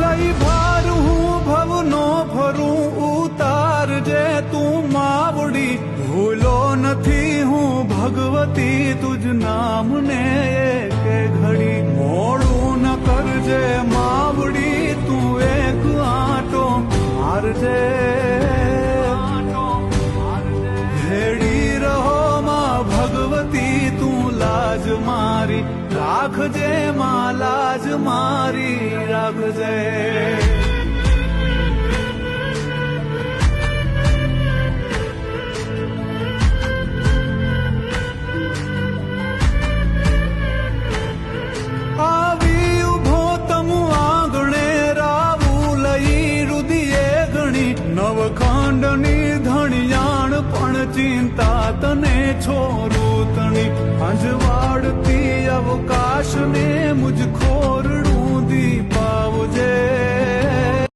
લઈ ભાર હું ભવનો ફરું ઉતારજે તું માવડી. ભૂલો નથી હું ભગવતી, તુજ નામને કે ઘડી. મોડું ન કરજે માવડી, તું એક આંટો મારજે. હેડી રહો માં ભગવતી, તું લાજ મારી. રાખજે માલાજ મારી રાખજે ખંડની ધણિયાણ પણ ચિંતા તને છોરું તણી અંજવા to call